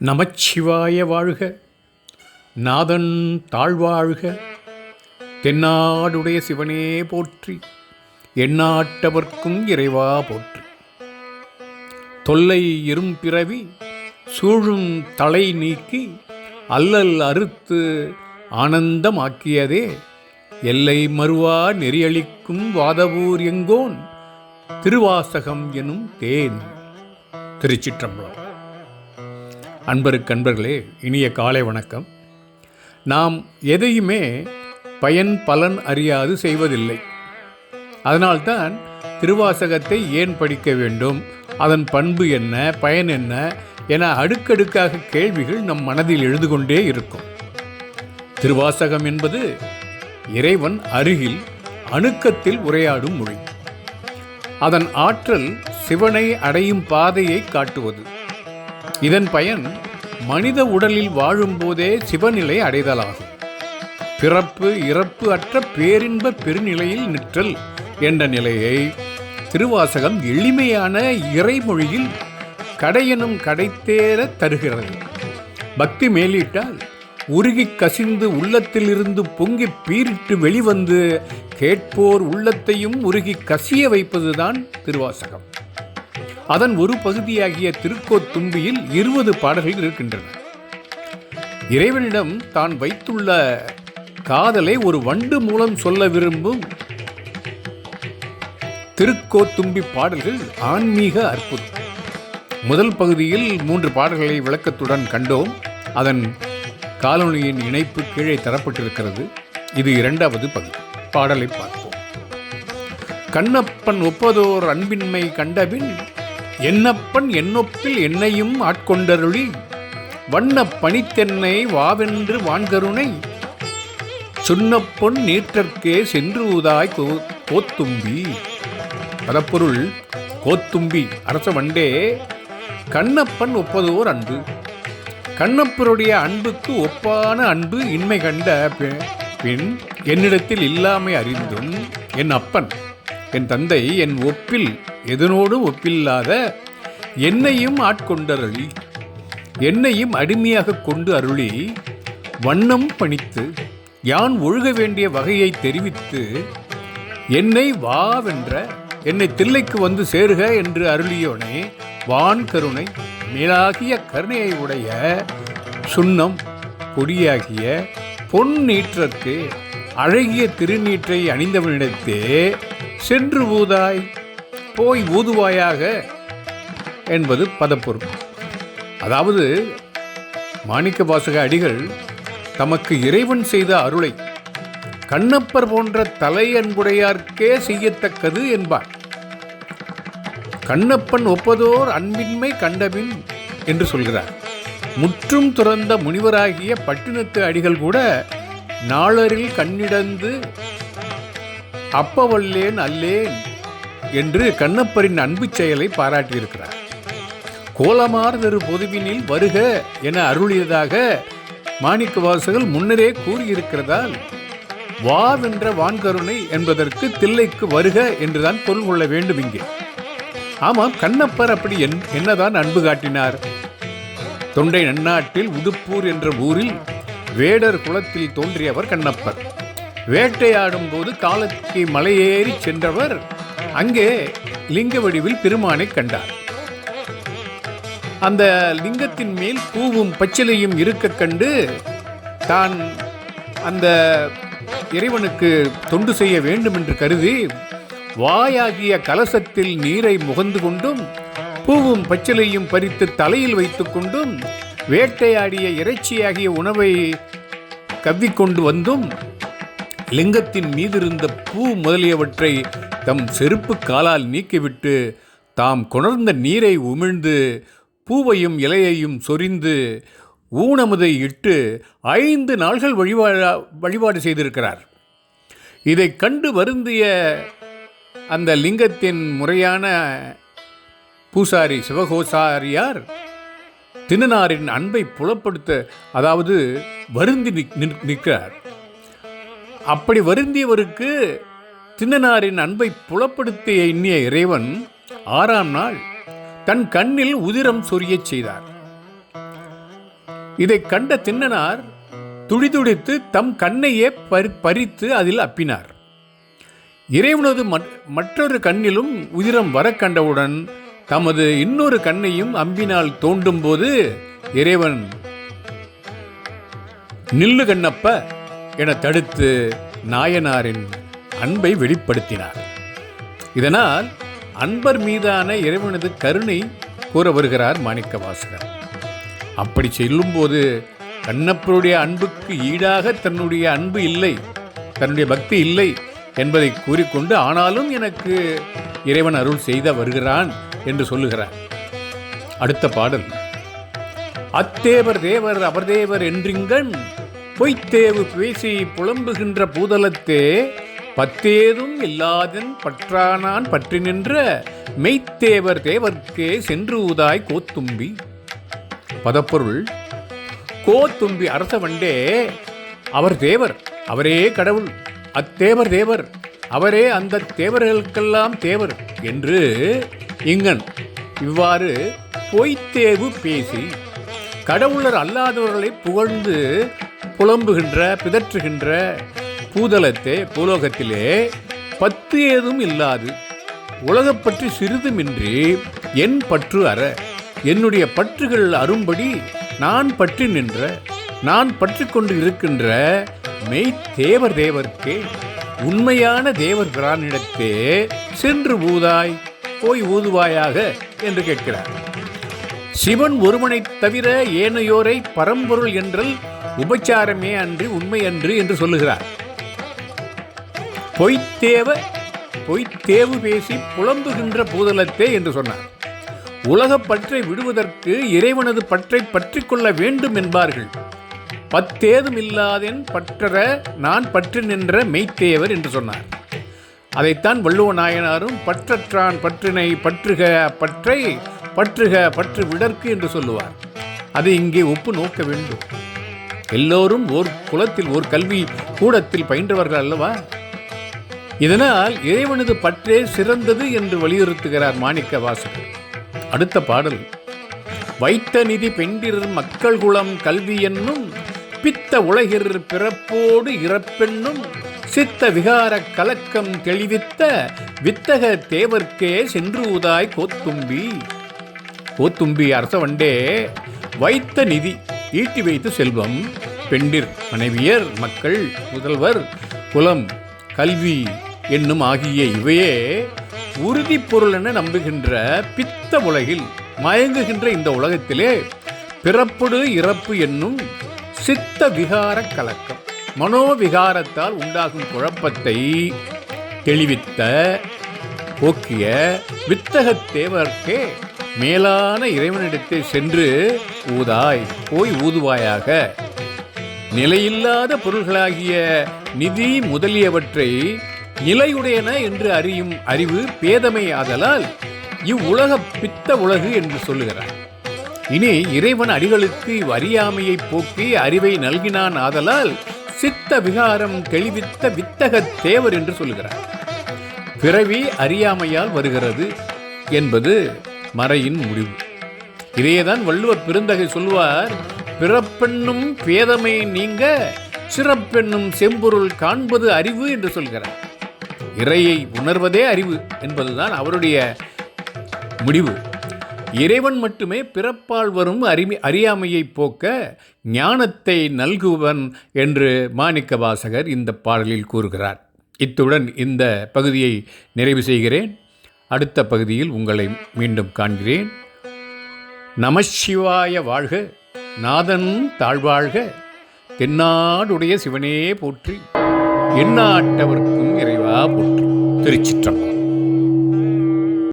நமச்சிவாய வாழ்க. நாதன் தாழ்வாழ்க. தென்னாடுடைய சிவனே போற்றி. எண்ணாட்டவர்க்கும் இறைவா போற்றி. தொல்லை இரும்பிறவி சூழும் தலை நீக்கி அல்லல் அறுத்து ஆனந்தமாக்கியதே. எல்லை மறுவா நெறியளிக்கும் வாதவூர் எங்கோன். திருவாசகம் எனும் தேன். திருச்சிற்றம்பலம். அன்பருக்கு அன்பர்களே இனிய காலை வணக்கம். நாம் எதையுமே பயன் பலன் அறியாது செய்வதில்லை. அதனால்தான் திருவாசகத்தை ஏன் படிக்க வேண்டும்? அதன் பண்பு என்ன? பயன் என்ன? என அடுக்கடுக்காக கேள்விகள் நம் மனதில் எழுது கொண்டே இருக்கும். திருவாசகம் என்பது இறைவன் அருகில் அணுக்கத்தில் உரையாடும் மொழி. அதன் ஆற்றல் சிவனை அடையும் பாதையை காட்டுவது. இதன் பயன் மனித உடலில் வாழும்போதே சிவநிலை அடைதலாகும். பிறப்பு இறப்பு அற்ற பேரின்ப பெருநிலையில் நிற்றல் என்ற நிலையை திருவாசகம் எளிமையான இறைமொழியில் கடையெனும் கடைத்தேற தருகிறது. பக்தி மேலிட்டால் உருகி கசிந்து உள்ளத்திலிருந்து பொங்கி பீரிட்டு வெளிவந்து கேட்போர் உள்ளத்தையும் உருகி கசிய வைப்பதுதான் திருவாசகம். அதன் ஒரு பகுதியாகிய திருக்கோத்தும்பியில் இருபது பாடல்கள் இருக்கின்றன. இறைவனிடம் தான் வைத்துள்ள காதலை ஒரு வண்டு மூலம் சொல்ல விரும்பும் திருக்கோத்தும்பி பாடல்கள் ஆன்மீக அற்புதம். முதல் பகுதியில் மூன்று பாடல்களை விளக்கத்துடன் கண்டோம். அதன் காலொலியின் இணைப்பு கீழே தரப்பட்டிருக்கிறது. இது இரண்டாவது பகுதி. பாடலை பார்ப்போம். கண்ணப்பன் ஒப்பதோர் அன்பின்மை கண்டபின் என்னப்பன் என்னொப்பில் என்னையும் ஆட்கொண்டருளி வண்ண பனித்தென்னை வாவென்று வான்கருணை சுண்ணப்பொன் நீற்றற்கே சென்று ஊதாய் கோத்தும்பி பதப்பொருள் கோத்தும்பி அரச வண்டே கண்ணப்பன் ஒப்பதோர் அன்பு. கண்ணப்பருடைய அன்புக்கு ஒப்பான அன்பு இன்மை கண்ட பின் என்னிடத்தில் இல்லாமை அறிந்தும் என் அப்பன். என் தந்தை என் ஒப்பில் எதனோடு ஒப்பில்லாத என்னையும் ஆட்கொண்டருளி என்னையும் அடிமையாக கொண்டு அருளி வண்ணம் பணித்து யான் ஒழுக வேண்டிய வகையை தெரிவித்து என்னை வாவென்ற என்னை தில்லைக்கு வந்து சேருக என்று அருளியோனே வான் கருணை மேலாகிய கருணையை உடைய சுண்ணம் பொடியாகிய பொன் நீற்றற்கு அழகிய திருநீற்றை அணிந்தவனிடத்தே சென்று ஊதாய் போய் ஊதுவாயாக என்பது பதப்பொருள். அதாவது மாணிக்க வாசக அடிகள் தமக்கு இறைவன் செய்த அருளை கண்ணப்பர் போன்ற தலையன்புடையார்க்கே செய்யத்தக்கது என்பார். கண்ணப்பன் ஒப்பதோர் அன்பின்மை கண்டபின் என்று சொல்கிறார். முற்றும் துறந்த முனிவராகிய பட்டினத்து அடிகள் கூட நாளரில் கண்ணிடந்து அப்பவல்லேன் அல்லேன் என்று கண்ணப்பரின் அன்பு செயலை பாராட்டியிருக்கிறார். கோலமார்தரு பொதுவினில் வருக என அருளியதாக மாணிக்க வாசகர் முன்னரே கூறியிருக்கிறதால் வாவென்ற வான்கருணை என்பதற்கு தில்லைக்கு வருக என்றுதான் பொருள் கொள்ள வேண்டும் இங்கே. ஆமாம் கண்ணப்பர் அப்படி என்- என்னதான் அன்பு காட்டினார்? தொண்டை நன்னாட்டில் உடுப்பூர் என்ற ஊரில் வேடர் குலத்தில் தோன்றியவர் கண்ணப்பர். வேட்டையாடும் போது காலத்துக்கு மலையேறி சென்றவர் அங்கே லிங்க வடிவில் பெருமானை கண்டார். அந்த லிங்கத்தின் மேல் பூவும் பச்சிலையும் இருக்க கண்டு தான் அந்த இறைவனுக்கு தொண்டு செய்ய வேண்டும் என்று கருதி வாயாகிய கலசத்தில் நீரை முகந்து கொண்டும் பூவும் பச்சிலையும் பறித்து தலையில் வைத்து கொண்டும் வேட்டையாடிய இறைச்சியாகிய உணவை கவ்விக்கொண்டு வந்தும் லிங்கத்தின் மீதிருந்த பூ முதலியவற்றை தம் செருப்பு காலால் நீக்கிவிட்டு தாம் கொணர்ந்த நீரை உமிழ்ந்து பூவையும் இலையையும் சொரிந்து ஊனமுதை இட்டு ஐந்து நாள்கள் வழிபாடா வழிபாடு செய்திருக்கிறார். இதை கண்டு வருந்திய அந்த லிங்கத்தின் முறையான பூசாரி சிவகோசாரியார் தினனாரின் அன்பை புலப்படுத்த அதாவது வருந்தி நிற்- நிற்கிறார். அப்படி வருந்தியவருக்கு தின்னனாரின் அன்பை புலப்படுத்திய எண்ணிய இறைவன் ஆறாம் நாள் தன் கண்ணில் உதிரம் சொரியச் செய்தார். இதை கண்ட தின்னனார் துடிதுடித்து தம் கண்ணையே பறி- பறித்து அதில் அப்பினார். இறைவனது மற்றொரு கண்ணிலும் உதிரம் வர கண்டவுடன் தமது இன்னொரு கண்ணையும் அம்பினால் தோண்டும் போது இறைவன் நில்லு கண்ணப்ப என தடுத்து நாயனாரின் அன்பை வெளிப்படுத்தினார். இதனால் அன்பர் மீதான இறைவனது கருணை கூற வருகிறார் மாணிக்க வாசகர் அப்படி செல்லும்போது கண்ணப்பருடைய அன்புக்கு ஈடாக தன்னுடைய அன்பு இல்லை தன்னுடைய பக்தி இல்லை என்பதை கூறிக்கொண்டு ஆனாலும் எனக்கு இறைவன் அருள் செய்த வருகிறான் என்று சொல்லுகிறார். அடுத்த பாடல். அத்தேவர் தேவர் அவர்தேவர் என்றிங்கன் பொய்த்தேவு பேசி புலம்புகின்ற பூதலத்தே பத்தேதும் இல்லாதன் பற்றானான் பற்றி நின்ற மெய்த்தேவர் தேவர்க்கே சென்று ஊதாய் கோத்தும்பி. பதப்பொருள் கோத்தும்பி அரச வண்டே அவர் தேவர் அவரே கடவுள் அத்தேவர் தேவர் அவரே அந்த தேவர்களுக்கெல்லாம் தேவர் என்று இங்கன் இவ்வாறு பொய்த்தேவு பேசி கடவுளர் அல்லாதவர்களை புகழ்ந்து புலம்புகின்ற பிதற்றுகின்ற பூதலத்தே பூலோகத்திலே பத்து ஏதும் இல்லாது உலகப் பற்றி சிறிதுமின்றி என் பற்று அற. என்னுடைய பற்றுகள் அரும்படி நான் பற்றி நின்ற நான் பற்றி கொண்டு இருக்கின்ற மெய் தேவர் தேவர்க்கே உண்மையான தேவர் பிரானிடத்தே சென்று ஊதாய் போய் ஊதுவாயாக என்று கேட்கிறார். சிவன் ஒருவனைத் தவிர ஏனையோரை பரம்பொருள் என்றல் உபச்சாரமே அன்று உண்மை அன்று என்று சொல்லுகிறார். பொய்த்தேவ பொய்த்தேவு பேசி புலம்புகின்ற பூதலத்தே என்று சொன்னார். உலகப் பற்றை விடுவதற்கு இறைவனது பற்றை பற்றி கொள்ள வேண்டும் என்பார்கள். பத்தேதும் இல்லாதேன் பற்றற நான் பற்றி நின்ற மெய்த்தேவர் என்று சொன்னார். அதைத்தான் வள்ளுவ நாயனாரும் பற்றற்றான் பற்றினை பற்றுக பற்றை பற்றுக பற்று விடற்கு என்று சொல்லுவார். அதை இங்கே ஒப்பு நோக்க வேண்டும். எல்லோரும் ஓர் குலத்தில் ஓர் கல்வி கூடத்தில் பயின்றவர்கள் அல்லவா? இதனால் இறைவனது பற்றே சிறந்தது என்று வலியுறுத்துகிறார் மாணிக்க வாசகர். அடுத்த பாடல். வைத்த நிதி பெண்டிர் மக்கள் குலம் கல்வி என்னும் பித்த உலகிர் பிறப்போடு இறப்பென்னும் சித்த விகார கலக்கம் தெளிவித்த வித்தக தேவர்க்கே சென்று ஊதாய் கோத்தும்பி. கோத்தும்பி அரசவண்டே வைத்த நிதி ஈட்டி வைத்த செல்வம். பெண்டிர் மனைவியர் மக்கள் முதல்வர் குலம் கல்வி என்னும் ஆகிய இவையே உறுதி பொருள் என நம்புகின்ற பித்த உலகில் மயங்குகின்ற இந்த உலகத்திலே பிறப்புடு இறப்பு என்னும் சித்த விகார கலக்கம். மனோவிகாரத்தால் உண்டாகும் குழப்பத்தை தெளிவித்த போக்கிய வித்தகத் தேவர்க்கே மேலான இறைவனிடத்தை சென்று ஊதாய் போய் ஊதுவாயாக. நிலையில்லாத பொருள்களாகிய நிதி முதலியவற்றை நிலையுடையன என்று அறியும் அறிவு பேதமை ஆதலால் இவ்வுலக பித்த உலகு என்று சொல்லுகிறார். இனி இறைவன் அடிகளுக்கு இவ்வறியாமையை போக்கி அறிவை நல்கினான் ஆதலால் சித்த விகாரம் தெளிவித்த வித்தக தேவர் என்று சொல்லுகிறார். பிறவி அறியாமையால் வருகிறது என்பது மறையின் முடிவு. இதையேதான் வள்ளுவர் பெருந்தகை சொல்வார் பிறப்பெண்ணும் பேதமை நீங்க சிறப்பென்னும் செம்பொருள் காண்பது அறிவு என்று சொல்கிறார். இறையை உணர்வதே அறிவு என்பதுதான் அவருடைய முடிவு. இறைவன் மட்டுமே பிறப்பால் வரும் அறிமை அறியாமையை போக்க ஞானத்தை நல்குவன் என்று மாணிக்க வாசகர் இந்த பாடலில் கூறுகிறார். இத்துடன் இந்த பகுதியை நிறைவு செய்கிறேன். அடுத்த பகுதியில் உங்களை மீண்டும் காண்கிறேன். நமசிவாய வாழ்க நாதன் தாழ்வாழ்க தென்னாடுடைய சிவனே போற்றி எண்ணாட்டவர்க்கும் இறைவா போற்றி. திருச்சிற்றம்பலம்.